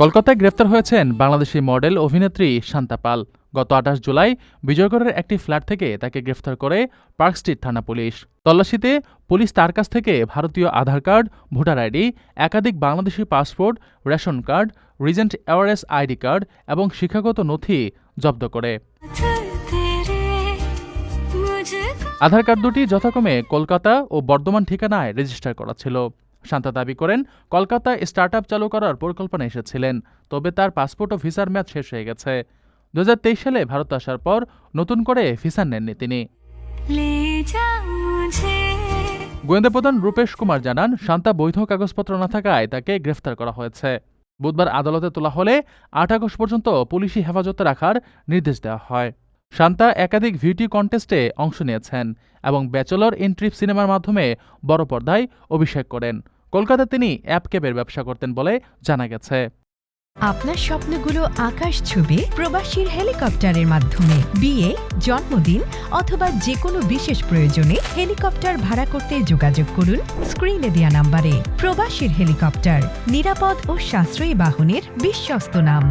কলকাতায় গ্রেফতার হয়েছেন বাংলাদেশি মডেল অভিনেত্রী শান্তা পাল। গত আঠাশ জুলাই বিজয়গড়ের একটি ফ্ল্যাট থেকে তাকে গ্রেফতার করে পার্ক স্ট্রিট থানা পুলিশ। তল্লাশিতে পুলিশ তার কাছ থেকে ভারতীয় আধার কার্ড, ভোটার আইডি, একাধিক Bangladeshi passport, ration card, regent awareness ID card এবং শিক্ষাগত নথি জব্দ করে। আধার কার্ড দুটি যথাক্রমে কলকাতা ও বর্ধমান ঠিকানায় রেজিস্টার করা ছিল। শান্তা দাবি করেন কলকাতায় স্টার্ট আপ চালু করার পরিকল্পনা এসেছিলেন তবে তার পাসপোর্ট ও ভিসার মেয়াদ শেষ হয়ে গেছে। দু হাজার তেইশ সালে ভারত আসার পর নতুন করে ভিসা নেননি তিনি। গোয়েন্দা প্রধান রূপেশ কুমার জানান শান্তা বৈধ কাগজপত্র না থাকায় তাকে গ্রেফতার করা হয়েছে। বুধবার আদালতে তোলা হলে আট আগস্ট পর্যন্ত পুলিশি হেফাজতে রাখার নির্দেশ দেওয়া হয়। শান্তা একাধিক ভিউটি কন্টেস্টে অংশ নিয়েছেন এবং ব্যাচেলর ইন ট্রিপ সিনেমার মাধ্যমে বড় পর্দায় অভিষেক করেন। কলকাতায় তিনি অ্যাপ ক্যাবের ব্যবসা করতেন বলে জানা গেছে। আপনার স্বপ্নগুলো আকাশ ছুবে প্রবাসীর হেলিকপ্টারের মাধ্যমে। বিয়ে, জন্মদিন অথবা যে কোনো বিশেষ প্রয়োজনে হেলিকপ্টার ভাড়া করতে যোগাযোগ করুন স্ক্রিনে দেয়া নাম্বারে। প্রবাসীর হেলিকপ্টার, নিরাপদ ও সাশ্রয়ী বাহনের বিশ্বস্ত নাম।